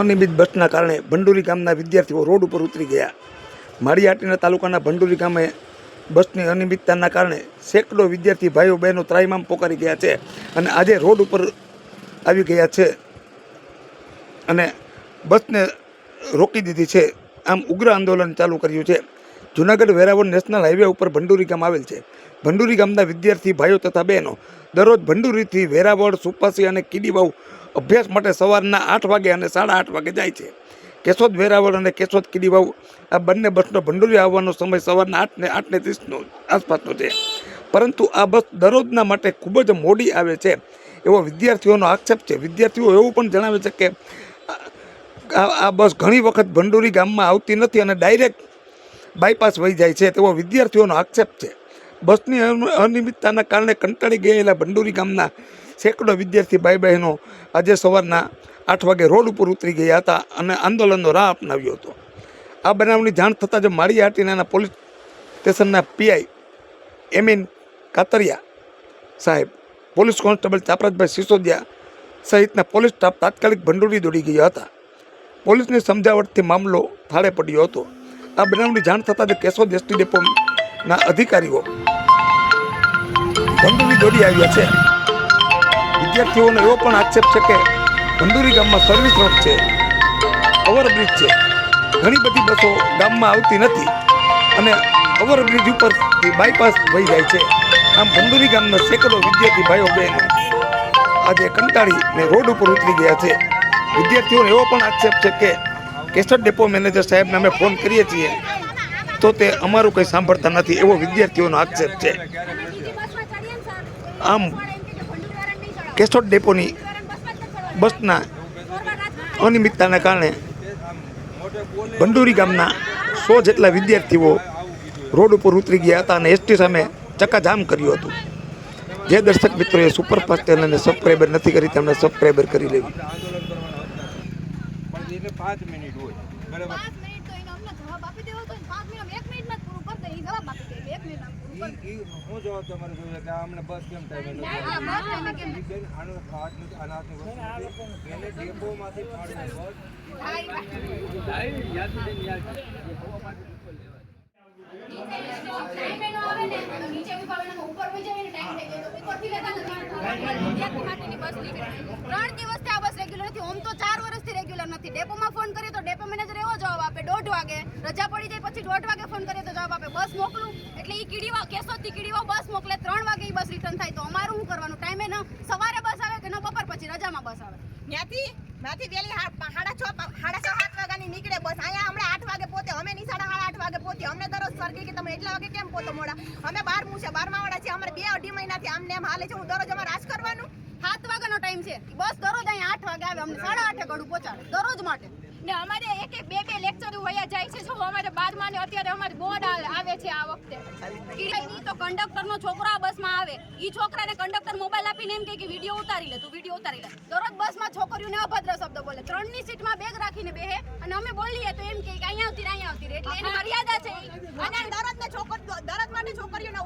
અનિયમિત બસના કારણે ભંડુરી ગામના વિદ્યાર્થીઓ રોડ ઉપર ઉતરી ગયા. માળિયાટીના તાલુકાના ભંડુરી ગામે બસની અનિયમિતતાના કારણે સેંકડો વિદ્યાર્થી ભાઈઓ બહેનો ત્રાહિમામ પોકારી ગયા છે અને આજે રોડ ઉપર આવી ગયા છે અને બસને રોકી દીધી છે. આમ ઉગ્ર આંદોલન ચાલુ કર્યું છે. જુનાગઢ વેરાવળ નેશનલ હાઈવે ઉપર ભંડુરી ગામ આવેલ છે. ભંડુરી ગામના વિદ્યાર્થી ભાઈઓ તથા બહેનો દરરોજ ભંડુરીથી વેરાવળ, સુપાસી અને કીડીવાવ અભ્યાસ માટે સવારના આઠ વાગે અને સાડા આઠ વાગે જાય છે. કેશોદ વેરાવળ અને કેશોદ કીડીવાવ આ બંને બસનો ભંડોરી આવવાનો સમય સવારના આઠને આઠને આઠ ત્રીસનો આસપાસનો છે. પરંતુ આ બસ દરરોજના માટે ખૂબ જ મોડી આવે છે એવો વિદ્યાર્થીઓનો આક્ષેપ છે. વિદ્યાર્થીઓ એવું પણ જણાવે છે કે આ બસ ઘણી વખત ભંડોરી ગામમાં આવતી નથી અને ડાયરેક્ટ બાયપાસ વહી જાય છે તેવો વિદ્યાર્થીઓનો આક્ષેપ છે. બસની અન- અનિયમિતતાના કારણે કંટાળી ગયેલા ભંડોરી ગામના સેંકડો વિદ્યાર્થી ભાઈ બહેનો આજે સવારના આઠ વાગે રોડ ઉપર ઉતરી ગયા હતા અને આંદોલનનો રાહ અપનાવ્યો હતો. આ બનાવની જાણ થતાં જ માળિયાહાટીના પોલીસ સ્ટેશનના પીઆઈ એમીન કાતરિયા સાહેબ, પોલીસ કોન્સ્ટેબલ ચાપરાજભાઈ સિસોદિયા સહિતના પોલીસ સ્ટાફ તાત્કાલિક ભંડોળી દોડી ગયા હતા. પોલીસની સમજાવટથી મામલો થાળે પડ્યો હતો. આ બનાવની જાણ થતાં જ કેશોદ એસટી ડેપોના અધિકારીઓ ભંડોળી દોડી આવ્યા છે. વિદ્યાર્થીઓનો એવો પણ આક્ષેપ છે કે ભંડુરી ગામમાં સર્વિસ રોડ છે ઓવરબ્રિજ છે. ઘણી બધી બસો ગામમાં આવતી નથી અને ઓવરબ્રિજ ઉપર બાયપાસ વહી જાય છે. આમ ભંડુરી ગામના સેંકડો વિદ્યાર્થી ભાઈઓ બહેનો આજે કંટાળીને રોડ ઉપર ઉતરી ગયા છે. વિદ્યાર્થીઓનો એવો પણ આક્ષેપ છે કે કેસર ડેપો મેનેજર સાહેબને અમે ફોન કરીએ છીએ તો તે અમારું કંઈ સાંભળતા નથી એવો વિદ્યાર્થીઓનો આક્ષેપ છે. આમ કેશોદ ડેપોની બસના અનિયમિતતાના કારણે ભંડુરી ગામના સો જેટલા વિદ્યાર્થીઓ રોડ ઉપર ઉતરી ગયા હતા અને એસટી સામે ચકાજામ કર્યું હતું. જે દર્શક મિત્રોએ સુપરફાસ્ટ ચેનલને સબસ્ક્રાઈબર નથી કરી તેમણે સબસ્ક્રાઈબર કરી લેવી. પાંચ મિનિટ હોય. જવાબ આપી દેવો પાંચ મિનિટ એક મિનિટમાં પૂરું કરી દે. જવાબ આપી દે એક મિનિટમાં જવાબ તમારે જોઈએ કે અમને બસ કેમ ટાઈમે આનો હાથ. એને ડેપોમાંથી. ત્રણ દિવસથી આ બસ રેગ્યુલર નથી. ઓમ તો ચાર વર્ષથી રેગ્યુલર નથી. ડેપોમાં ફોન કરીએ તો ડેપો મેનેજર એવો જવાબ આપે દોઢ વાગે રજા પડી જાય પછી દોઢ વાગે ફોન કરીએ તો જવાબ આપે બસ મોકલું. એટલે એ કીડીવા કેશોદથી કીડીવા બસ મોકલે ત્રણ વાગે ઈ બસ રિટર્ન થાય તો અમારું શું કરવાનું? ટાઈમે ન સવારે બસ આવે કે ન બપોર પછી રજામાં બસ આવે. ત્યાંથી ત્યાંથી વેલી હા- સાડા છ સાડા છ સાત વાગ્યાની નીકળે બસ. અહીંયા હમણાં આઠ વાગે પોતે અમે ની સાડા સાડા આઠ વાગે પહોંચી અમને દરરોજ સર કહે કે તમે એટલા વાગે કેમ પહોંચો મોડા? અમે બાર છે બારમા વાળા છે અમારે બે અઢી મહિનાથી આમને એમ હાલે છે હું દરરોજ અમારે આજ કરવાનું? સાત વાગ્યાનો ટાઈમ છે. બસ દરરોજ અહીંયા આઠ વાગે આવે અમને સાડા આઠે ગળું પહોંચાડે દરરોજ માટે. ને અમારે એક એક બે બે વયા જાય છે જો અમારે બારમા ને અત્યારે અમારે બોર્ડ આવે છે આ વખતે. ઈ તો કંડક્ટર નો છોકરો આ બસમાં આવે. ઈ છોકરાને કંડક્ટર મોબાઈલ આપીને એમ કહે કે વીડિયો ઉતારી લે, તું વીડિયો ઉતારી લે. દરરોજ બસમાં છોકરીઓને અભદ્ર શબ્દ બોલે. ત્રણની સીટમાં બેગ રાખીને બેહે અને અમે બોલીએ તો એમ કે અહીંયા આવતી અહીંયા આવતી રહે. એટલે એની મર્યાદા છે અને દરરોજ ને છોકર દરરોજ માટે છોકરીઓને